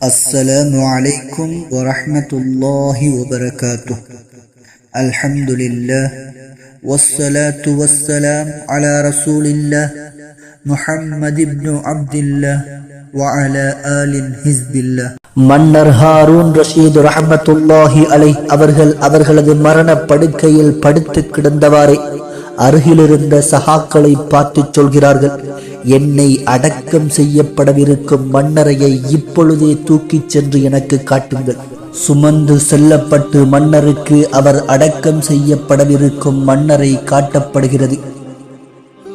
السلام عليكم ورحمة الله وبركاته الحمد لله والصلاة والسلام على رسول الله محمد بن عبد الله وعلى آل حزب الله மன்னர் ஹாரூன் ரஷீத் ரஹமத்துல்லாஹி அலை அவர்கள் அவர்களது மரண படுக்கையில் படுத்து கிடந்தவாறே அருகிலிருந்த சகாக்களை பார்த்து சொல்கிறார்கள் என்னை அடக்கம் செய்யப்படவிருக்கும் மன்னரையை இப்பொழுதே தூக்கிச் சென்று எனக்கு காட்டுங்கள். சுமந்து செல்லப்பட்டு மன்னருக்கு அவர் அடக்கம் செய்யப்படவிருக்கும் மன்னரை காட்டப்படுகிறது.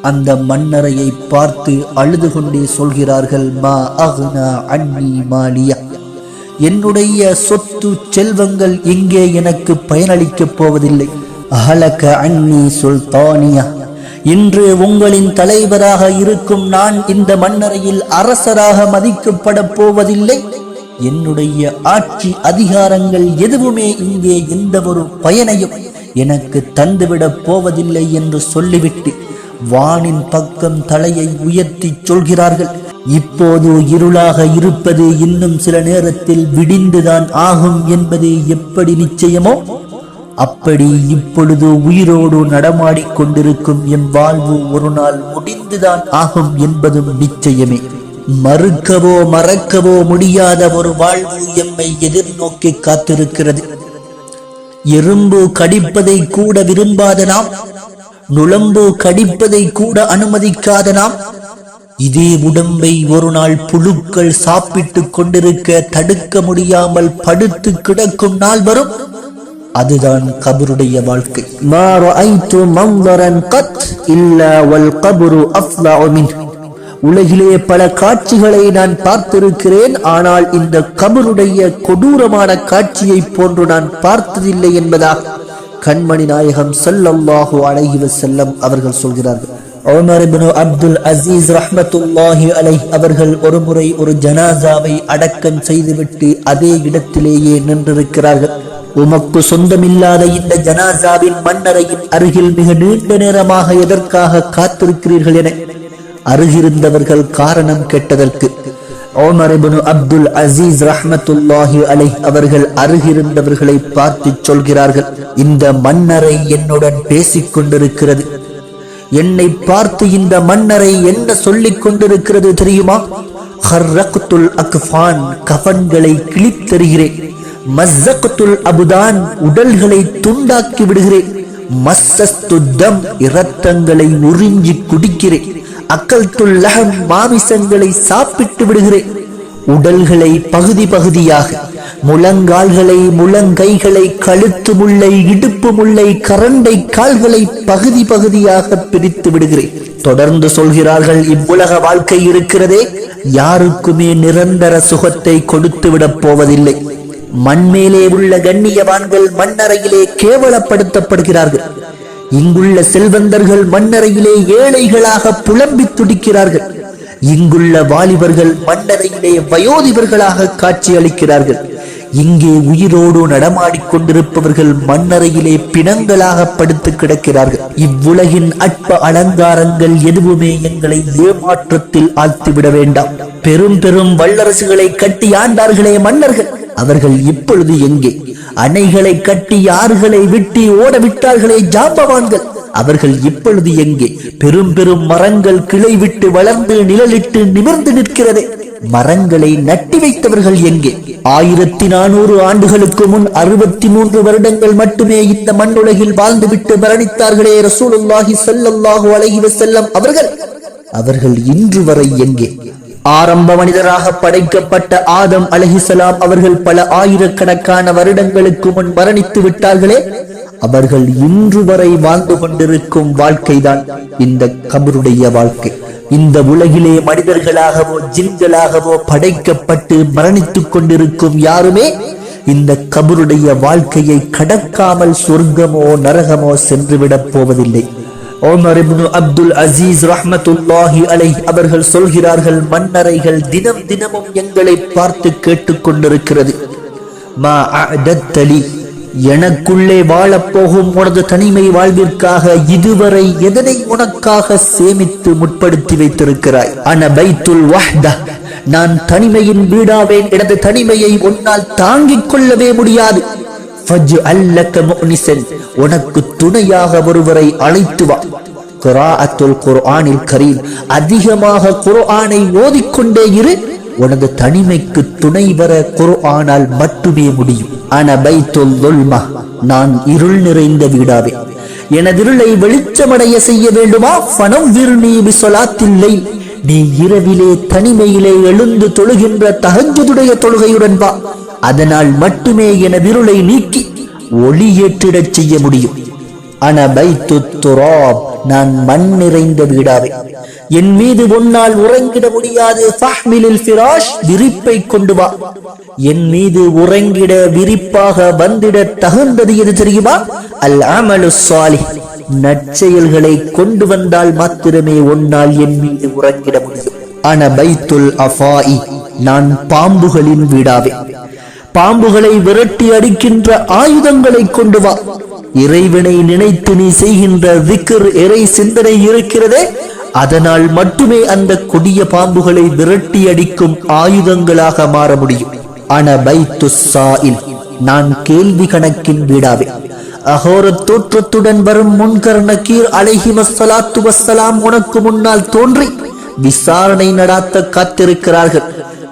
அந்த மன்னரையை பார்த்து அழுது கொண்டே சொல்கிறார்கள் மா அகுனா அன்னி மாலியா என்னுடைய சொத்து செல்வங்கள் இங்கே எனக்கு பயனளிக்கப் போவதில்லை. அஹலக அன்னி சுல்தானியா. இன்று உங்களின் தலைவராக இருக்கும் நான் இந்த மன்னரையில் அரசராக மதிக்கப்பட போவதில்லை. என்னுடைய ஆட்சி அதிகாரங்கள் எதுவுமே இங்கே எந்த ஒரு பயனையும் எனக்கு தந்துவிடப் போவதில்லை என்று சொல்லிவிட்டு வானின் பக்கம் தலையை உயர்த்தி சொல்கிறார்கள். இப்போது இருளாக இருப்பது இன்னும் சில நேரத்தில் விடிந்துதான் ஆகும் என்பது எப்படி நிச்சயமோ? அப்படி இப்பொழுது உயிரோடு நடமாடிக் கொண்டிருக்கும் எம் வாழ்வு ஒரு நாள் முடிந்துதான் ஆகும் என்பதும் நிச்சயமே. மறுக்கவோ மறக்கவோ முடியாத ஒரு வாழ்வு எம்மை எதிர்நோக்கி காத்திருக்கிறது. எறும்பு கடிப்பதை கூட விரும்பாத நாம் நுழம்பு கடிப்பதை கூட அனுமதிக்காத நாம் இதே உடம்பை ஒரு நாள் புழுக்கள் சாப்பிட்டுக் கொண்டிருக்க தடுக்க முடியாமல் படுத்து கிடக்கும் நாள் வரும் அதுதான் கபருடைய வாழ்க்கை. மா ரஅய்து மன்தரன் உலகிலே பல காட்சிகளை நான் பார்த்திருக்கிறேன் ஆனால் இந்த கபருடைய கொடூரமான காட்சியை போன்று நான் பார்த்ததில்லை என்பதாக கண்மணி நாயகம் சல்லல்லாஹு அலைஹி செல்லம் அவர்கள் சொல்கிறார்கள். ஓமர் பின் அப்துல் அசீஸ் ரஹமத்துல்லாஹி அலை அவர்கள் ஒருமுறை ஒரு ஜனாசாவை அடக்கம் செய்துவிட்டு அதே இடத்திலேயே நின்றிருக்கிறார்கள். உமக்கு சொந்தமில்லாத இந்த ஜனாசாவின் மன்னரையின் அருகில் மிக நீண்ட நேரமாக எதற்காக காத்திருக்கிறீர்கள் என அருகிருந்தவர்கள் காரணம் கேட்டதற்கு ஓமர் அப்துல் அசீஸ் ரஹமத்துல்லாஹி அலை அவர்கள் அருகிருந்தவர்களை பார்த்து சொல்கிறார்கள் இந்த மன்னரை என்னுடன் பேசிக் கொண்டிருக்கிறது. என்னை பார்த்து இந்த மன்னரை என்ன சொல்லிக் கொண்டிருக்கிறது தெரியுமா? ஹர்ரக்துல் அக்ஃபான் கஃபன்களை கிழித்தருகிறேன். மஸ்ஸக்துல் அபுதான் உடல்களை துண்டாக்கி விடுகிறேன் மஸ்ஸஸ்துத்தம் இரத்தங்களை உறிஞ்சி குடிக்கிறேன் அக்கல்துல் லஹம் மாமிசங்களை சாப்பிட்டு விடுகிறேன் உடல்களை பகுதி பகுதியாக முழங்கால்களை முழங்கைகளை கழுத்து முல்லை இடுப்பு முல்லை கரண்டை கால்களை பகுதி பகுதியாக பிரித்து விடுகிறேன் தொடர்ந்து சொல்கிறார்கள் இவ்வுலக வாழ்க்கை இருக்கிறதே. யாருக்குமே நிரந்தர சுகத்தை கொடுத்து விடப் போவதில்லை. மண்மேலே உள்ள கண்ணியவான்கள் மண்ணறையிலே கேவலப்படுத்தப்படுகிறார்கள். இங்குள்ள செல்வந்தர்கள் மண்ணறையிலே ஏழைகளாக புலம்பி துடிக்கிறார்கள். இங்குள்ள வாலிபர்கள் மண்ணறையிலே வயோதிபர்களாக காட்சியளிக்கிறார்கள் இங்கே உயிரோடு நடமாடிக் கொண்டிருப்பவர்கள் மண்ணறையிலே பிணங்களாக படுத்து கிடக்கிறார்கள். இவ்வுலகின் அற்ப அலங்காரங்கள் எதுவுமே எங்களை ஏமாற்றத்தில் ஆழ்த்திவிட வேண்டாம். பெரும் பெரும் வல்லரசுகளை கட்டி ஆண்டார்களே மன்னர்கள். அவர்கள் இப்பொழுது எங்கே? அணைகளை கட்டி ஆறுகளை விட்டி ஓட விட்டார்களே ஜாம்பவான்கள். அவர்கள் இப்பொழுது எங்கே? பெரும் பெரும் மரங்கள் கிளை விட்டு வளர்ந்து நிழலிட்டு நிமிர்ந்து நிற்கிறதே. மரங்களை நட்டி வைத்தவர்கள் எங்கே? ஆயிரத்தி நானூறு ஆண்டுகளுக்கு முன் அறுபத்தி மூன்று வருடங்கள் மட்டுமே இந்த மண்ணுலகில் வாழ்ந்துவிட்டு மரணித்தார்களே ரசூலுல்லாஹி ஸல்லல்லாஹு அலைஹி செல்லம் அவர்கள். அவர்கள் இன்று வரை எங்கே? ஆரம்ப மனிதராக படைக்கப்பட்ட ஆதம் அலஹிசலாம் அவர்கள் பல ஆயிரக்கணக்கான வருடங்களுக்கு முன் மரணித்து விட்டார்களே அவர்கள் இன்று வரை வாழ்ந்து கொண்டிருக்கும் வாழ்க்கைதான் இந்த கபருடைய வாழ்க்கை. இந்த உலகிலே மனிதர்களாகவோ ஜின்களாகவோ படைக்கப்பட்டு மரணித்துக் கொண்டிருக்கும் யாருமே இந்த கபருடைய வாழ்க்கையை கடக்காமல் சொர்க்கமோ நரகமோ சென்றுவிடப் போவதில்லை. ஓமர் இப்னு அப்துல் அசீஸ் ரஹமத்துல்லாஹி அலை அவர்கள் சொல்கிறார்கள் மன்னரைகள் தினம் தினமும் எங்களை பார்த்து கேட்டுக்கொண்டிருக்கிறது மா அடத்தலி எனக்குள்ளே வாழப்போகும் உனது தனிமை வாழ்விற்காக இதுவரை எதனை உனக்காக சேமித்து முற்படுத்தி வைத்திருக்கிறாய்? அன பைத்துல் வஹ்தா நான் தனிமையின் வீடாவேன் எனது தனிமையை உன்னால் தாங்கிக் கொள்ளவே முடியாது. உனக்கு துணையாக ஒருவரை அழைத்து வா. குராஅத்துல் குர்ஆனில் கரீம் அதிகமாக குர்ஆனை ஓதிக்கொண்டே இரு. உனது தனிமைக்கு துணை வர குர்ஆனால் மட்டுமே முடியும். அன பைத்துல் துல்மா. நான் இருள் நிறைந்த வீடாவே. எனதிருளை வெளிச்சமடைய செய்ய வேண்டுமா? பணம் விருணி விசொலாத்தில்லை நீ இரவிலே தனிமையிலே எழுந்து தொழுகின்ற தகஜுடைய தொழுகையுடன் வா. அதனால் மட்டுமே என விருளை நீக்கி ஒளியேற்றிடச் செய்ய முடியும். அன துராப் நான் மண் நிறைந்த வீடாவே. என் மீது உன்னால் உறங்கிட முடியாது. ஃபிராஷ் விரிப்பை கொண்டு வா. என் மீது உறங்கிட விரிப்பாக வந்திட தகுந்தது எது தெரியுமா? அல் அமலு சாலி நற்செயல்களை கொண்டு வந்தால் மாத்திரமே உன்னால் என் மீது உறங்கிட முடியும். அன பைத்துல் அஃபாயி நான் பாம்புகளின் வீடாவே. பாம்புகளை விரட்டி அடிக்கின்ற ஆயுதங்களை கொண்டு வா. இறைவனை நினைத்து நீ செய்கின்ற திக்ர் இறை சிந்தனை இருக்கிறதே. அதனால் மட்டுமே அந்த கொடிய பாம்புகளை விரட்டி அடிக்கும் ஆயுதங்களாக மாற முடியும். அன நான் கேள்வி கணக்கின் வீடாவே. அகோர தோற்றத்துடன் வரும் முன்கர் நக்கீர் அலைஹி வஸ்ஸலாத்து உனக்கு முன்னால் தோன்றி விசாரணை நடாத்த காத்திருக்கிறார்கள்.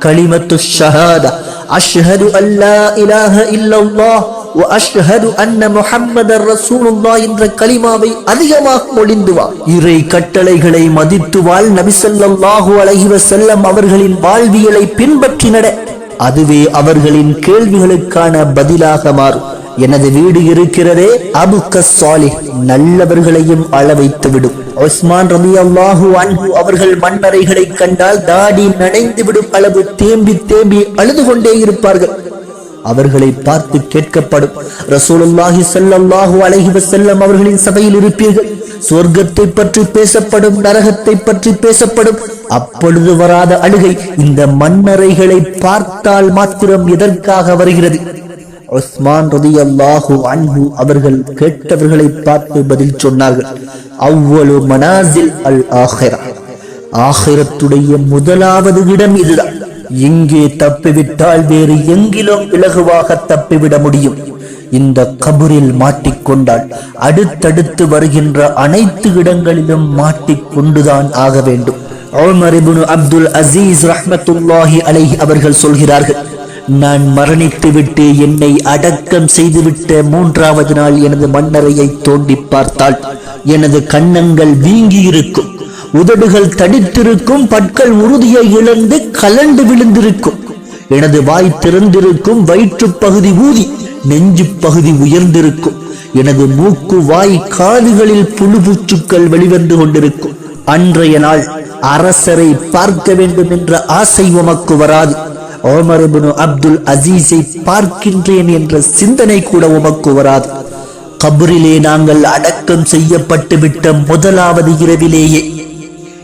களிமத்து ஷஹாதா. அஷ்ஹது அல்லா இலாஹ இல்லல்லாஹ் வ அஷ்ஹது அன்ன முஹம்மதர் ரசூலுல்லாஹ் என்ற கலிமாவை அதிகமாக மொழிந்து வா. இறை கட்டளைகளை மதித்து வாழ் நபி ஸல்லல்லாஹு அலைஹி வஸல்லம் அவர்களின் வாழ்வியலை பின்பற்றி நட. அதுவே அவர்களின் கேள்விகளுக்கான பதிலாக மாறும். எனது வீடு இருக்கிறதே அபுக்க சாலிஹ் நல்லவர்களையும் அள வைத்து விடும் உஸ்மான் ரவி அல்லாஹு அன்பு அவர்கள் மண்ணறைகளை கண்டால் தாடி நனைந்து விடும் அளவு தேம்பி தேம்பி அழுது கொண்டே இருப்பார்கள். அவர்களை பார்த்து கேட்கப்படும். ரசூலுல்லாஹி ஸல்லல்லாஹு அலைஹி வஸல்லம் அவர்களின் சபையில் இருப்பீர்கள். சொர்க்கத்தை பற்றி பேசப்படும் நரகத்தை பற்றி பேசப்படும். அப்பொழுது வராத அழுகை இந்த மண்ணறைகளை பார்த்தால் மாத்திரம் எதற்காக வருகிறது? உஸ்மான் அன்ஹு அவர்கள் கேட்டவர்களை பார்த்து பதில் சொன்னார்கள் அவ்வளவு மனாசில் அல் ஆஹிரா. ஆகிரத்துடைய முதலாவது இடம் இதுதான். இங்கே தப்பிவிட்டால் வேறு எங்கிலும் இலகுவாக தப்பிவிட முடியும். இந்த கபரில் மாட்டிக்கொண்டால் அடுத்தடுத்து வருகின்ற அனைத்து இடங்களிலும் மாட்டிக்கொண்டுதான் ஆக வேண்டும். அப்துல் அசீஸ் ரஹமத்துல்லாஹி அலை அவர்கள் சொல்கிறார்கள் நான் மரணித்து விட்டு என்னை அடக்கம் செய்துவிட்ட மூன்றாவது நாள் எனது மண்ணறையை தோண்டி பார்த்தால் எனது கண்ணங்கள் வீங்கி இருக்கும் உதடுகள் தடித்திருக்கும். பற்கள் உறுதியை இழந்து கலண்டு விழுந்திருக்கும். எனது வாய் திறந்திருக்கும். வயிற்றுப் பகுதி ஊதி நெஞ்சு பகுதி உயர்ந்திருக்கும். எனது மூக்கு வாய் காதுகளில் புழுபூச்சுக்கள் வெளிவந்து கொண்டிருக்கும். அன்றைய நாள் அரசரை பார்க்க வேண்டும் என்ற ஆசை உமக்கு வராது. ஓமரபுனு அப்துல் அசீஸை பார்க்கின்றேன் என்ற சிந்தனை கூட உமக்கு வராது. கபரிலே நாங்கள் அடக்கம் செய்யப்பட்டு விட்ட முதலாவது இரவிலேயே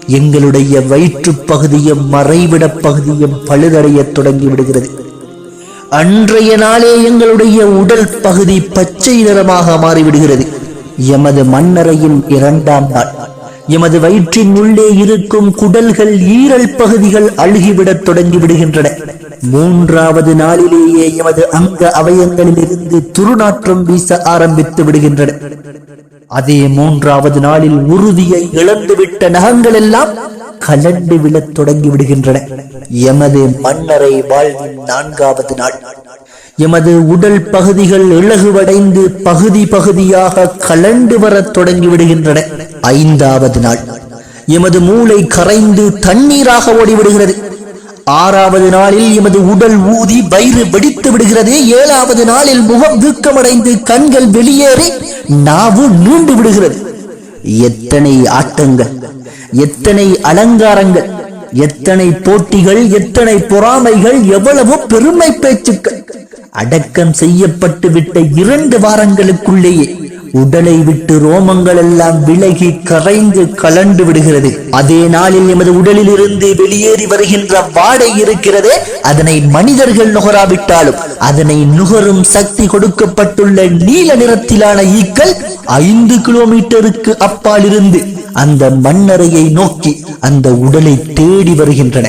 எங்களுடைய வயிற்றுப் பகுதியும் மறைவிடப் பகுதியும் பழுதடையத் தொடங்கி விடுகிறது. அன்றைய நாளே எங்களுடைய உடல் பகுதி பச்சை நிறமாக மாறிவிடுகிறது. எமது மண்ணறையின் இரண்டாம் நாள். எமது வயிற்றின் உள்ளே இருக்கும் குடல்கள் ஈரல் பகுதிகள் அழுகிவிடத் தொடங்கி விடுகின்றன. மூன்றாவது நாளிலேயே எமது அங்க அவயங்களிலிருந்து துருநாற்றம் வீச ஆரம்பித்து விடுகின்றன. அதே மூன்றாவது நாளில் உறுதியை இழந்துவிட்ட நகங்கள் எல்லாம் கலண்டு விழத் தொடங்கி விடுகின்றன. எமது மன்னரை வாழ்வின் நான்காவது நாள். எமது உடல் பகுதிகள் இழகுவடைந்து பகுதி பகுதியாக கலண்டு வரத் தொடங்கி விடுகின்றன. ஐந்தாவது நாள். எமது மூளை கரைந்து தண்ணீராக ஓடிவிடுகிறது. ஆறாவது நாளில் எமது உடல் ஊதி வயிறு வெடித்து விடுகிறது. ஏழாவது நாளில் முகம் வீக்கமடைந்து கண்கள் வெளியேறி நாவு நீண்டு விடுகிறது. எத்தனை ஆட்டங்கள் எத்தனை அலங்காரங்கள் எத்தனை போட்டிகள் எத்தனை பொறாமைகள் எவ்வளவு பெருமை பேச்சுக்கள். அடக்கம் செய்யப்பட்டு விட்ட இரண்டு வாரங்களுக்குள்ளேயே உடலை விட்டு ரோமங்கள் எல்லாம் விலகி கரைந்து கலண்டு விடுகிறது. அதே நாளில் எமது உடலில் இருந்து வெளியேறி வருகின்ற வாடை இருக்கிறதே. அதனை மனிதர்கள் நுகராவிட்டாலும் அதனை நுகரும் சக்தி கொடுக்கப்பட்டுள்ள நீல நிறத்திலான ஈக்கள் ஐந்து கிலோமீட்டருக்கு அப்பால் இருந்து அந்த மண்ணறையை நோக்கி அந்த உடலை தேடி வருகின்றன.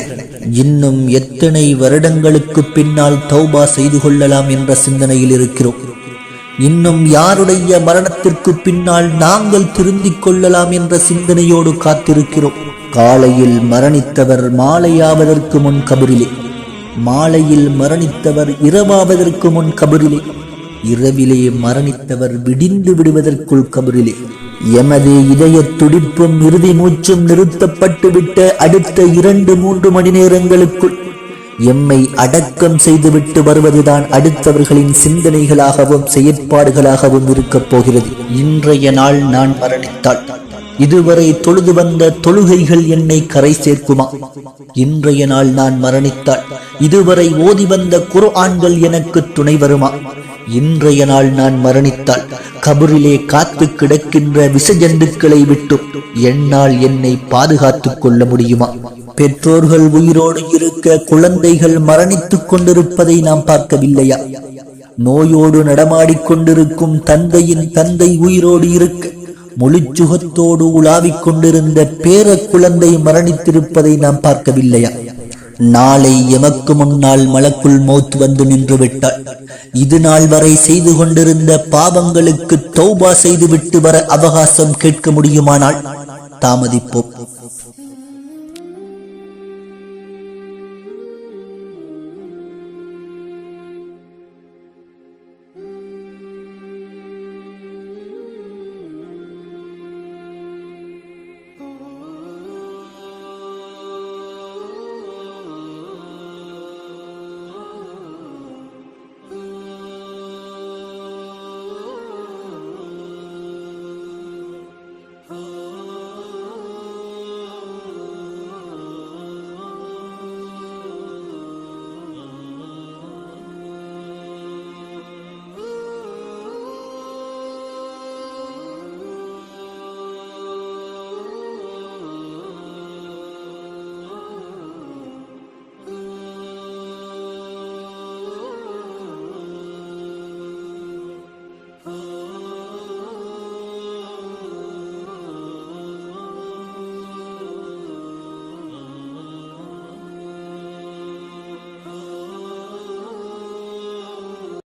இன்னும் எத்தனை வருடங்களுக்கு பின்னால் தௌபா செய்து கொள்ளலாம் என்ற சிந்தனையில் இருக்கிறோம். இன்னும் யாருடைய மரணத்திற்கு பின்னால் நாங்கள் திருந்திக் கொள்ளலாம் என்ற சிந்தனையோடு காத்திருக்கிறோம். காலையில் மரணித்தவர் மாலையாவதற்கு முன் கபரிலே. மாலையில் மரணித்தவர் இரவாவதற்கு முன் கபரிலே. இரவிலே மரணித்தவர் விடிந்து விடுவதற்குள் கபரிலே. எமது இதய துடிப்பும் இறுதி மூச்சும் நிறுத்தப்பட்டுவிட்ட அடுத்த இரண்டு மூன்று மணி நேரங்களுக்குள் எம்மை அடக்கம் செய்துவிட்டு வருவதுதான் அடுத்தவர்களின் சிந்தனைகளாகவும் செயற்பாடுகளாகவும் இருக்கப் போகிறது. இன்றைய நாள் நான் மரணித்தாள் இதுவரை தொழுது வந்த தொழுகைகள் என்னை கரை சேர்க்குமா? இன்றைய நாள் நான் மரணித்தாள் இதுவரை ஓதி வந்த குர்ஆன்கள் எனக்கு துணை வருமா? இன்றைய நாள் நான் மரணித்தாள் கபரிலே காத்து கிடக்கின்ற விசஜந்துக்களை விட்டு என்னால் என்னை பாதுகாத்துக் கொள்ள முடியுமா? பெற்றோர்கள் உயிரோடு இருக்க குழந்தைகள் மரணித்துக் கொண்டிருப்பதை நாம் பார்க்கவில்லையா? நோயோடு நடமாடிக் கொண்டிருக்கும் தந்தையின் தந்தை உயிரோடு இருக்க முழுச்சுகத்தோடு உலாவிக் கொண்டிருந்த பேர குழந்தை மரணித்திருப்பதை நாம் பார்க்கவில்லையா? நாளை எமக்கு முன்னால் மலக்குள் மௌத் வந்து நின்று விட்டாள் இது நாள் வரை செய்து கொண்டிருந்த பாவங்களுக்கு தௌபா செய்துவிட்டு வர அவகாசம் கேட்க முடியுமானால் தாமதிப்போம்.